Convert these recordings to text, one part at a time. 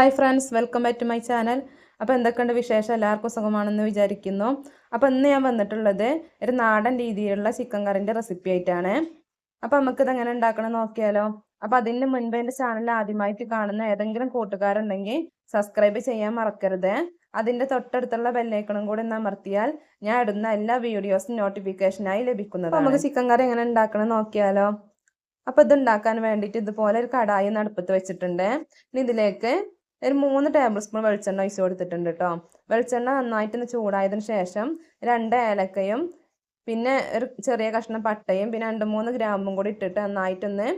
Hi friends welcome back to my channel അപ്പോൾ എന്തൊക്കെയുണ്ട് വിശേഷം? എല്ലാവർക്കും സുഖമാണെന്ന് വിചാരിക്കുന്നു. അപ്പോൾ ഇന്ന് ഞാൻ വന്നിട്ടുള്ളത് ഒരു നാടൻ രീതിയിലുള്ള ചിക്കൻ കറിന്റെ റെസിപ്പി ആയിട്ടാണ്. അപ്പോൾ നമുക്കിത് എങ്ങനെ ഉണ്ടാക്കണം നോക്കിയാലോ? അപ്പോൾ അതിന് മുൻപ് എന്റെ ചാനൽ ആദ്യമായിട്ട് കാണുന്ന ഏതെങ്കിലും കൂട്ടുകാരുണ്ടെങ്കിൽ സബ്സ്ക്രൈബ് ചെയ്യാൻ മറക്കരുത്. അതിന്റെ തൊട്ടടുത്തുള്ള ബെല്ലേക്കണം കൂടി ഒന്ന് അമർത്തിയാൽ ഞാൻ ഇടുന്ന എല്ലാ വീഡിയോസും നോട്ടിഫിക്കേഷനായി ലഭിക്കുന്നത് നമുക്ക് ചിക്കൻ കറി എങ്ങനെ ഉണ്ടാക്കണം നോക്കിയാലോ? അപ്പോൾ ഇത് ഉണ്ടാക്കാൻ വേണ്ടിയിട്ട് ഇതുപോലെ ഒരു കടായി നടുപ്പത്ത് വെച്ചിട്ടുണ്ട്. ഇതിലേക്ക് ഒരു മൂന്ന് ടേബിൾ സ്പൂൺ വെളിച്ചെണ്ണ ഒഴിച്ച് കൊടുത്തിട്ടുണ്ട് കേട്ടോ വെളിച്ചെണ്ണ നന്നായിട്ടൊന്ന് ചൂടായതിനു ശേഷം രണ്ട് ഏലക്കയും പിന്നെ ഒരു ചെറിയ കഷ്ണം പട്ടയും പിന്നെ രണ്ട് മൂന്ന് ഗ്രാമ്പും കൂടി ഇട്ടിട്ട് നന്നായിട്ടൊന്ന്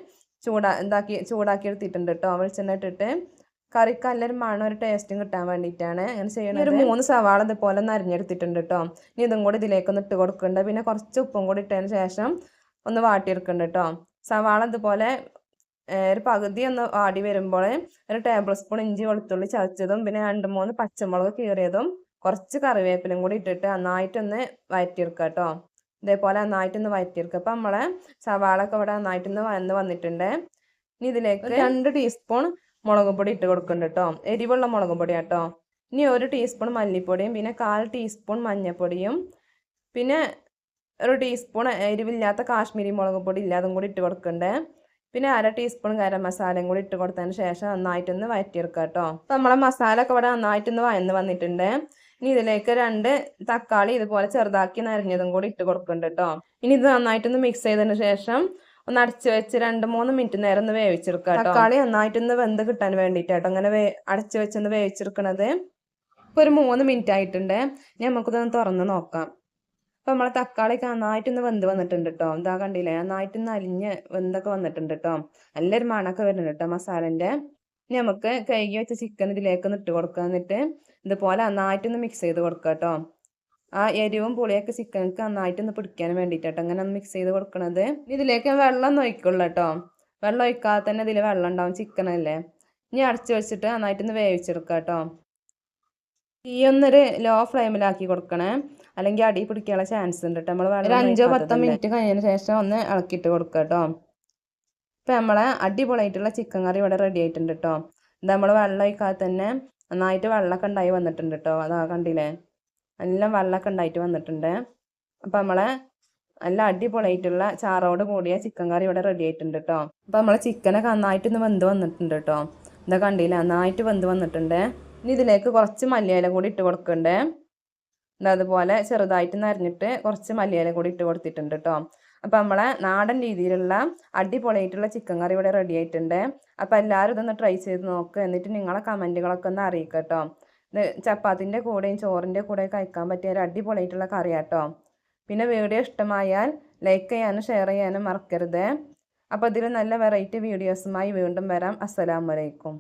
ചൂടാ ഇതാക്കി ചൂടാക്കി എടുത്തിട്ടുണ്ട് കേട്ടോ വെളിച്ചെണ്ണ ഇട്ടിട്ട് കറിക്ക് നല്ലൊരു മണം ഒരു ടേസ്റ്റും കിട്ടാൻ വേണ്ടിയിട്ടാണ് അങ്ങനെ ചെയ്യുന്നത് ഒരു മൂന്ന് സവാള ഇതുപോലെ ഒന്ന് അരിഞ്ഞെടുത്തിട്ടുണ്ട് കേട്ടോ ഇനി ഇതും കൂടി ഇതിലേക്കൊന്ന് ഇട്ട് കൊടുക്കുന്നുണ്ട് പിന്നെ കുറച്ച് ഉപ്പും കൂടി ഇട്ടതിന് ശേഷം ഒന്ന് വാട്ടിയെടുക്കുന്നുണ്ട് കേട്ടോ സവാള ഇതുപോലെ ഒരു പകുതി ഒന്ന് ആടി വരുമ്പോൾ ഒരു ടേബിൾ സ്പൂൺ ഇഞ്ചി വെളുത്തുള്ളി ചതച്ചതും പിന്നെ രണ്ട് മൂന്ന് പച്ചമുളക് കീറിയതും കുറച്ച് കറിവേപ്പിലും കൂടി ഇട്ടിട്ട് നന്നായിട്ടൊന്ന് വഴറ്റിയെടുക്കുക കേട്ടോ ഇതേപോലെ നന്നായിട്ടൊന്ന് വഴറ്റിയെടുക്കുക അപ്പം നമ്മളെ സവാളൊക്കെ ഇവിടെ നന്നായിട്ടൊന്ന് വന്ന് വന്നിട്ടുണ്ട്. ഇനി ഇതിലേക്ക് രണ്ട് ടീസ്പൂൺ മുളക് പൊടി ഇട്ട് കൊടുക്കുന്നുണ്ട് കേട്ടോ എരിവുള്ള മുളക് പൊടി കേട്ടോ ഇനി ഒരു ടീസ്പൂൺ മല്ലിപ്പൊടിയും പിന്നെ കാൽ ടീസ്പൂൺ മഞ്ഞൾപ്പൊടിയും പിന്നെ ഒരു ടീസ്പൂൺ എരിവില്ലാത്ത കാശ്മീരി മുളക് പൊടി ഇല്ല അതും കൂടി ഇട്ട് കൊടുക്കണ്ടേ പിന്നെ അര ടീസ്പൂൺ ഗരം മസാലയും കൂടി ഇട്ട് കൊടുത്തതിന് ശേഷം നന്നായിട്ടൊന്ന് വഴറ്റിയെടുക്കുക കേട്ടോ അപ്പോൾ നമ്മളെ മസാല ഒക്കെ ഇവിടെ നന്നായിട്ടൊന്ന് വയന്ന് വന്നിട്ടുണ്ട്. ഇനി ഇതിലേക്ക് രണ്ട് തക്കാളി ഇതുപോലെ ചെറുതാക്കി നരഞ്ഞതും കൂടി ഇട്ട് കൊടുക്കുന്നുണ്ട് കേട്ടോ ഇനി ഇത് നന്നായിട്ടൊന്ന് മിക്സ് ചെയ്തതിന് ശേഷം ഒന്ന് അടച്ചു വെച്ച് രണ്ട് മൂന്ന് മിനിറ്റ് നേരം ഒന്ന് വേവിച്ചെടുക്കുക തക്കാളി നന്നായിട്ടൊന്ന് വെന്ത് കിട്ടാൻ വേണ്ടിയിട്ടാട്ടോ അങ്ങനെ വേ അടച്ചു വെച്ചൊന്ന് വേവിച്ചെടുക്കണത്. ഇപ്പോൾ ഒരു മൂന്ന് മിനിറ്റ് ആയിട്ടുണ്ട്. ഇനി നമുക്കിതൊന്ന് തുറന്ന് നോക്കാം. അപ്പോൾ നമ്മളെ നന്നായിട്ട് ഒന്ന് വെന്ത് വന്നിട്ടുണ്ട് കേട്ടോ ഇതാ കണ്ടില്ലേ? നന്നായിട്ടൊന്ന് അലിഞ്ഞ് വെന്തൊക്കെ വന്നിട്ടുണ്ട് കേട്ടോ നല്ലൊരു മണമൊക്കെ വരുന്നുണ്ട് കേട്ടോ മസാലന്റെ ഇനി നമുക്ക് കഴുകി വെച്ച ചിക്കൻ ഇതിലേക്ക് ഒന്ന് ഇട്ട് കൊടുക്കുക എന്നിട്ട് ഇതുപോലെ നന്നായിട്ടൊന്ന് മിക്സ് ചെയ്ത് കൊടുക്കുക കേട്ടോ ആ എരിവും പുളിയൊക്കെ നന്നായിട്ട് ഒന്ന് പിടിക്കാൻ വേണ്ടിയിട്ടോ അങ്ങനെ ഒന്ന് മിക്സ് ചെയ്ത് കൊടുക്കണത്. ഇതിലേക്ക് വെള്ളം ഒന്ന് ഒഴിക്കുള്ളൂ കേട്ടോ വെള്ളം ഒഴിക്കാതെ തന്നെ ഇതിൽ വെള്ളം ഉണ്ടാവും ചിക്കനല്ലേ ഇനി അടച്ചു വെച്ചിട്ട് നന്നായിട്ടൊന്ന് വേവിച്ചെടുക്കുക കേട്ടോ ഒന്നൊരു ലോ ഫ്ലെയിമിലാക്കി കൊടുക്കണേ. അല്ലെങ്കിൽ അടി പിടിക്കാനുള്ള ചാൻസ് ഉണ്ട് കേട്ടോ നമ്മൾ ഒരു അഞ്ചോ പത്തോ മിനിറ്റ് കഴിഞ്ഞതിന് ശേഷം ഒന്ന് ഇളക്കിയിട്ട് കൊടുക്കുക കേട്ടോ ഇപ്പം നമ്മളെ അടിപൊളിയായിട്ടുള്ള ചിക്കൻ കറി ഇവിടെ റെഡി ആയിട്ടുണ്ട് കേട്ടോ ഇത് നമ്മൾ വെള്ളം ഒഴിക്കാതെ തന്നെ നന്നായിട്ട് വെള്ളമൊക്കെ ഉണ്ടായി വന്നിട്ടുണ്ട് കേട്ടോ അതാ കണ്ടില്ലേ? എല്ലാം വെള്ളമൊക്കെ ഉണ്ടായിട്ട് വന്നിട്ടുണ്ട്. അപ്പം നമ്മളെ നല്ല അടിപൊളിയായിട്ടുള്ള ചാറോട് കൂടിയ ചിക്കൻ കറി ഇവിടെ റെഡി ആയിട്ടുണ്ട് കേട്ടോ അപ്പം നമ്മളെ ചിക്കനൊക്കെ നന്നായിട്ടൊന്ന് വെന്ത് വന്നിട്ടുണ്ട് കേട്ടോ ഇതാ കണ്ടില്ലേ? നന്നായിട്ട് വെന്ത് വന്നിട്ടുണ്ട്. ഇനി ഇതിലേക്ക് കുറച്ച് മല്ലിയില കൂടി ഇട്ട് കൊടുക്കണ്ടേ അതുപോലെ ചെറുതായിട്ട് നരഞ്ഞിട്ട് കുറച്ച് മല്ലിയില കൂടി ഇട്ട് കൊടുത്തിട്ടുണ്ട് കേട്ടോ അപ്പം നമ്മളെ നാടൻ രീതിയിലുള്ള അടിപൊളിയായിട്ടുള്ള ചിക്കൻ കറി ഇവിടെ റെഡി ആയിട്ടുണ്ട്. അപ്പം എല്ലാവരും ഇതൊന്ന് ട്രൈ ചെയ്ത് നോക്ക്. എന്നിട്ട് നിങ്ങളെ കമന്റുകളൊക്കെ ഒന്ന് അറിയിക്കുക കേട്ടോ ഇത് ചപ്പാത്തിന്റെ കൂടെയും ചോറിന്റെ കൂടെയും കഴിക്കാൻ പറ്റിയ ഒരു അടിപൊളിയായിട്ടുള്ള കറിയാട്ടോ പിന്നെ വീഡിയോ ഇഷ്ടമായാൽ ലൈക്ക് ചെയ്യാനും ഷെയർ ചെയ്യാനും മറക്കരുത്. അപ്പോൾ ഇതിൽ നല്ല വെറൈറ്റി വീഡിയോസുമായി വീണ്ടും വരാം. അസ്സലാമലൈക്കും